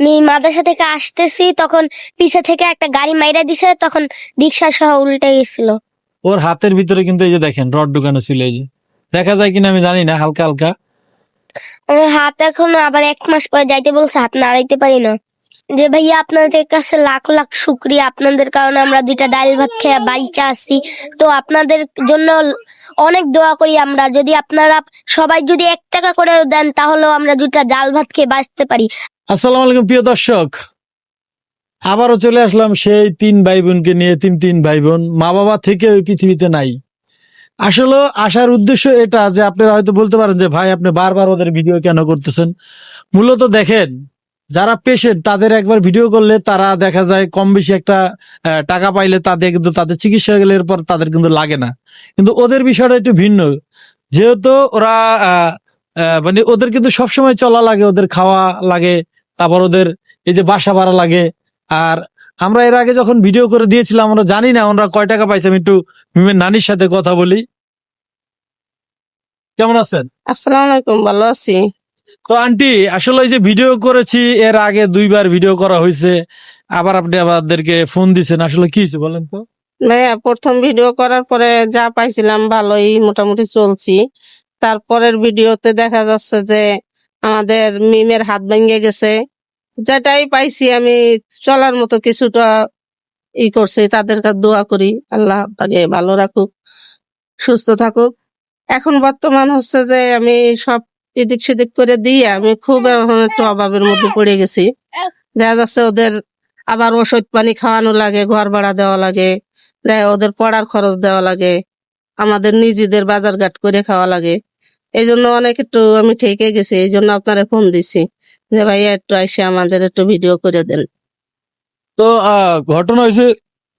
আমি মাদ্রাসা থেকে আসতেছি তখন পিছে থেকে একটা গাড়ি মাইরা দিছে তখন রিক্সা সহ উল্টে গেছিল। ওর হাতের ভিতরে কিন্তু এই যে দেখেন রড ঢুকানো ছিল এই যে। দেখা যায় কিনা আমি জানি না হালকা হালকা। আমার হাত এখন আবার এক মাস পরে যাইতে বলছে হাত নাড়াইতে পারি না। যে ভাইয়া আপনাদের কাছে লাখ লাখ শুক্রিয়া। আপনাদের কারণে আমরা দুইটা ডাল ভাত খেয়ে বাড়িতে আসি তো আপনাদের জন্য অনেক দোয়া করি আমরা। যদি আপনারা সবাই যদি এক টাকা করে দেন তাহলেও আমরা দুইটা ডাল ভাত খেয়ে বাঁচতে পারি। আসসালামু আলাইকুম, প্রিয় দর্শক। আবারও চলে আসলাম সেই তিন ভাই বোনকে নিয়ে, তিন তিন ভাই বোন মা বাবা থেকে ওই পৃথিবীতে নাই। আসলে আসার উদ্দেশ্য এটা যে আপনারা হয়তো বলতে পারেন যে, ভাই, আপনি বারবার ওদের ভিডিও কেন করতেছেন? মূলত দেখেন, যারা পেশেন্ট তাদের একবার ভিডিও করলে তারা দেখা যায় কম বেশি একটা টাকা পাইলে তাদের কিন্তু তাদের চিকিৎসা গেলে এরপর তাদের কিন্তু লাগে না। কিন্তু ওদের বিষয়টা একটু ভিন্ন। যেহেতু ওরা মানে ওদের কিন্তু সবসময় চলা লাগে, ওদের খাওয়া লাগে তারপর ওদের এই যে বাসা ভাড়া লাগে। আর আমরা এর আগে যখন ভিডিও করে দিয়েছিলাম আমরা জানি না ওনারা কয় টাকা পাইছে আমি একটু মিমের নানির সাথে কথা বলি। কেমন আছেন? আসসালামু আলাইকুম ভালো আছি। তো আন্টি আসলে এই যে ভিডিও করেছি এর আগে দুইবার ভিডিও করা হয়েছে। আবার আপনি আমাদেরকে ফোন দিছেন আসলে কি হয়েছে বলেন তো? ভাইয়া প্রথম ভিডিও করার পরে যা পাইছিলাম ভালোই মোটামুটি চলছি। তারপরের ভিডিওতে দেখা যাচ্ছে যে আমাদের মিমের হাত ভেঙে গেছে। যেটাই পাইছি আমি, চলার মতো কিছুটা ই করছি। তাদের কাছে দোয়া করি। আল্লাহ তাকে ভালো রাখুক, সুস্থ থাকুক। এখন বর্তমান হচ্ছে যে আমি সব এদিক সেদিক করে দিয়ে আমি খুব এখন একটু অভাবের মধ্যে পড়ে গেছি। দেখা যাচ্ছে ওদের আবার ওষুধ পানি খাওয়ানো লাগে, ঘর ভাড়া দেওয়া লাগে ওদের পড়ার খরচ দেওয়া লাগে, আমাদের নিজেদের বাজার ঘাট করে খাওয়া লাগে। এই জন্য অনেক একটু আমি ঠেকে গেছি এই জন্য আপনারা ফোন দিছি। যে ভাইয়া একটু এসে আমাদের একটু ভিডিও করে দেন। তো ঘটনা হয়েছে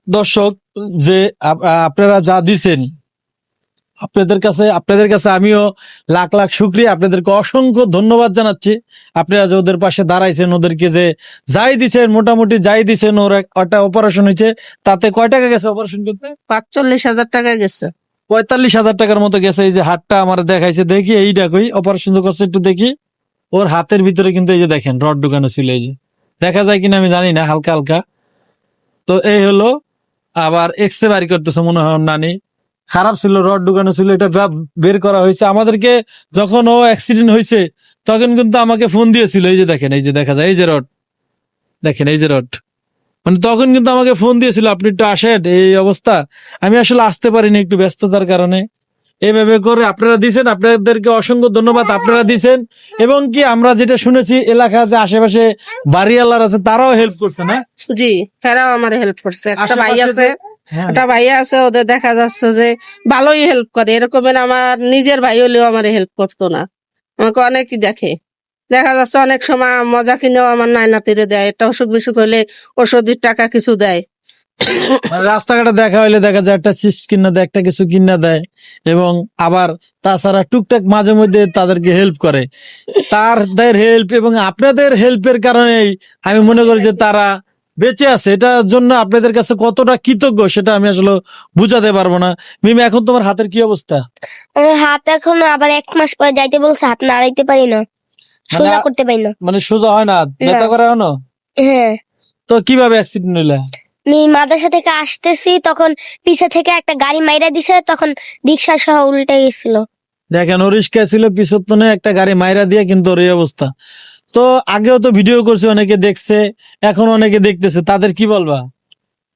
দর্শক যে আপ- আপনারা যা দিছেন আপনাদের কাছে আপনাদের কাছে আমিও লাখ লাখ শুক্রিয়া। আপনাদেরকে অসংখ্য ধন্যবাদ জানাচ্ছি। আপনারা যে ওদের পাশে দাঁড়াইছেন ওদেরকে যে যাই দিছেন মোটামুটি যাই দিছেন ওরা এক- একটা অপারেশন হয়েছে তাতে কয় টাকা গেছে অপারেশন করতে? পাঁচচল্লিশ হাজার টাকা গেছে। পঁয়তাল্লিশ হাজার টাকার মতো গেছে। এই যে হাতটা আমার দেখাইছে, দেখি এইটা কই। অপারেশন তো করছে একটু দেখি। ওর হাতের ভিতরে কিন্তু এই যে দেখেন, রড ঢুকানো ছিল এই যে। দেখা যায় কিনা আমি জানি না, হালকা হালকা। তো এই হলো, আবার এক্স বাড়ি করতেছে মনে হয় নানি। খারাপ ছিল, রড ঢুকানো ছিল, এটা বের করা হয়েছে। আমাদেরকে যখন ও অ্যাক্সিডেন্ট হয়েছে, তখন কিন্তু আমাকে ফোন দিয়েছিল। এই যে দেখেন, এই যে দেখা যায়, এই যে রড। দেখেন, এই যে রড। মানে তখন কিন্তু আমাকে ফোন দিয়েছিল আপনি একটু আসেন এই অবস্থা। আমি আসলে আসতে পারিনি একটু ব্যস্ততার কারণে। এভাবে করে আপনারা দিছেন আপনাদেরকে অসংখ্য ধন্যবাদ আপনারা দিছেন এবং কি আমরা যেটা শুনেছি এলাকা যে আশেপাশে বাড়িওয়ালার আছে তারাও হেল্প করছে না? জি ফেরাও আমার হেল্প করছে। একটা ভাই আছে হ্যাঁ। একটা ভাই আছে ওদের দেখা যাচ্ছে যে ভালোই হেল্প করে। এরকমের আমার নিজের ভাই হলেও আমার হেল্প করতো না। আমাকে অনেকই দেখে। দেখা যাচ্ছে অনেক সময় মজা কিনেও আমার নাইনাতিরে দেয় একটা অসুখ বিসুখ হলে ওষুধের টাকা কিছু দেয়। মানে রাস্তাঘাটে দেখা হইলে দেখা যায় একটা চিপস কিনা দেয় একটা কিছু কিনা দেয় এবং আবার তাছাড়া টুকটাক মাঝে মধ্যে তাদেরকে হেল্প করে। তাদের হেল্প এবং আপনাদের হেল্পের কারণে আমি মনে করি যে তারা বেঁচে আছে। এটার জন্য আপনাদের কাছে কতটা কৃতজ্ঞ সেটা আমি আসলে বুঝাতে পারব না। মিমি এখন তোমার হাতের কি অবস্থা? আমার হাত এখন আবার এক মাস পরে যাইতে বলছে হাত নাড়াইতে পারি না। সোজা মানে- করতে পারি না। মানে সোজা হয় না ব্যথা করে এখনও? হ্যাঁ। তো কীভাবে অ্যাক্সিডেন্ট হইলা? আমি মাদ্রাসা থেকে আসতেছি তখন পিছে থেকে একটা গাড়ি মাইরা দিছে তখন রিক্সা সহ উল্টে গেছিল। দেখেন ও রিস্কা ছিল পিছনে একটা গাড়ি মাইরা দিয়ে কিন্তু ওর এই অবস্থা। তো আগেও তো ভিডিও করছে অনেকে দেখছে এখন অনেকে দেখতেছে। তাদের কি বলবা?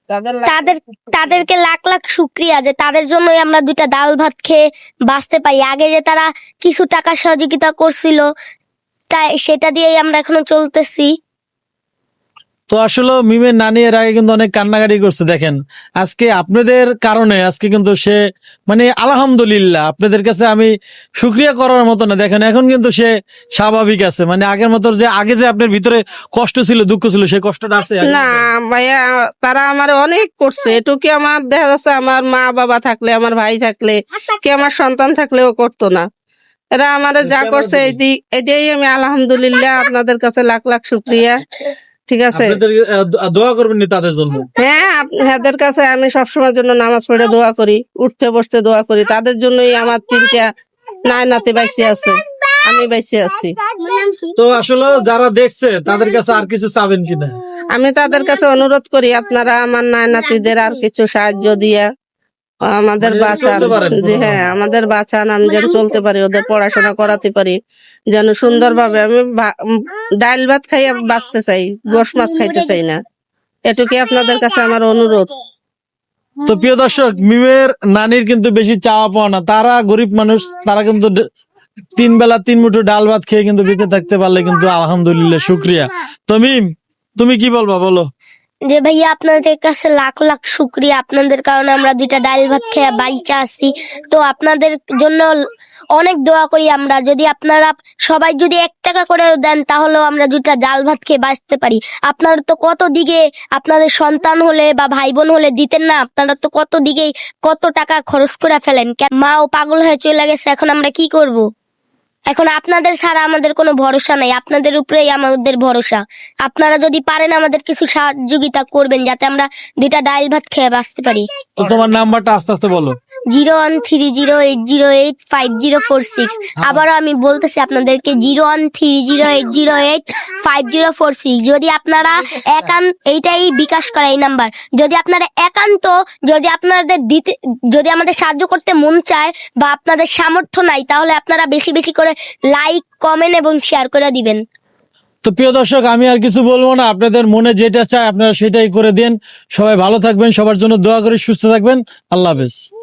তাদের তাদের তাদেরকে লাখ লাখ শুক্রিয়া যে তাদের জন্যই আমরা দুইটা ডাল ভাত খেয়ে বাঁচতে পারি। আগে যে তারা কিছু টাকা সহযোগিতা করছিল তাই সেটা দিয়েই আমরা এখনও চলতেছি। তো আসলে মিমের নানি এর আগে কিন্তু অনেক কান্নাকাটি করছে দেখেন। আজকে আপনাদের কারণে আজকে কিন্তু সে মানে আলহামদুলিল্লাহ আপনাদের কাছে আমি শুক্রিয়া করার মতো না। দেখেন এখন কিন্তু সে স্বাভাবিক আছে। মানে আগের মতো যে আগে যে আপনার ভিতরে কষ্ট ছিল দুঃখ ছিল সেই কষ্টটা আছে না ভাইয়া তারা আমার অনেক করছে। এটুকু আমার দেখা যাচ্ছে আমার মা বাবা থাকলে আমার ভাই থাকলে কি আমার সন্তান থাকলেও করতো না। এরা আমার যা করছে এটি এটাই আমি আলহামদুলিল্লাহ আপনাদের কাছে লাখ লাখ শুক্রিয়া। ঠিক আছে? দোয়া করবেন তাদের জন্য? হ্যাঁ আপনাদের কাছে আমি সবসময়ের জন্য নামাজ পড়ে দোয়া করি উঠতে বসতে দোয়া করি। তাদের জন্যই আমার তিনটা নাই নাতি বাইসি আছে। আমি বেঁচে আছি। তো আসলে যারা দেখছে তাদের কাছে আর কিছু চাবেন কিনা? আমি তাদের কাছে অনুরোধ করি আপনারা আমার নাই নাতিদের আর কিছু সাহায্য দিয়ে আমাদের মানে বাঁচান। যে হ্যাঁ আমাদের বাঁচান আমি যেন চলতে পারি ওদের পড়াশোনা করাতে পারি যেন সুন্দরভাবে আমি ডাল ভাত খাইয়ে বাঁচতে চাই গোশ মাছ খাইতে চাই না। এটুকুই আপনাদের কাছে আমার অনুরোধ? তো প্রিয় দর্শক মিমের নানির কিন্তু বেশি চাওয়া পাওয়া না। তারা গরিব মানুষ তারা কিন্তু তিন বেলা তিন মুঠো ডাল ভাত খেয়ে কিন্তু বেঁচে থাকতে পারলে কিন্তু আলহামদুলিল্লাহ শুক্রিয়া। তো মিম তুমি কি বলবা বলো। যে ভাইয়া, আপনাদের কাছে লাখ লাখ শুক্রিয়া। আপনাদের কারণে আমরা দুইটা ডাল ভাত খেয়ে বাড়িতে আছি। তো আপনাদের জন্য অনেক দোয়া করি আমরা। যদি আপনারা সবাই যদি এক টাকা করে দেন, তাহলেও আমরা দুইটা ডাল ভাত খেয়ে বাঁচতে পারি। আপনারা তো কত দিকে আপনাদের সন্তান হলে বা ভাই বোন হলে দিতেন না? আপনারা তো কত দিকে কত টাকা খরচ করে ফেলেন? মাও পাগল হয়ে চলে গেছে, এখন আমরা কি করব? এখন আপনাদের ছাড়া আমাদের কোনো ভরসা নাই। আপনাদের উপরেই আমাদের ভরসা। আপনারা যদি পারেন আমাদের কিছু সহযোগিতা করবেন যাতে আমরা দুইটা ডাল ভাত খেয়ে বাঁচতে পারি। তো তোমার নাম্বারটা আস্তে আস্তে বলো। Zero one three zero eight zero eight five zero four six. আবারও আমি বলতেছি আপনাদেরকে zero one three zero eight zero eight five zero four six. যদি আপনারা একান্ত এইটাই বিকাশ করা এই নাম্বার। যদি আপনারা একান্ত যদি আপনাদের দিতে যদি আমাদের সাহায্য করতে মন চায় বা আপনাদের সামর্থ্য নাই তাহলে আপনারা বেশি বেশি করে লাইক কমেন্ট এবং শেয়ার করে দিবেন। তো প্রিয় দর্শক, আমি আর কিছু বলব না। আপনাদের মনে যেটা চায় আপনারা সেটাই করে দেন। সবাই ভালো থাকবেন, সবার জন্য দোয়া করে, সুস্থ থাকবেন। আল্লাহ হাফেজ।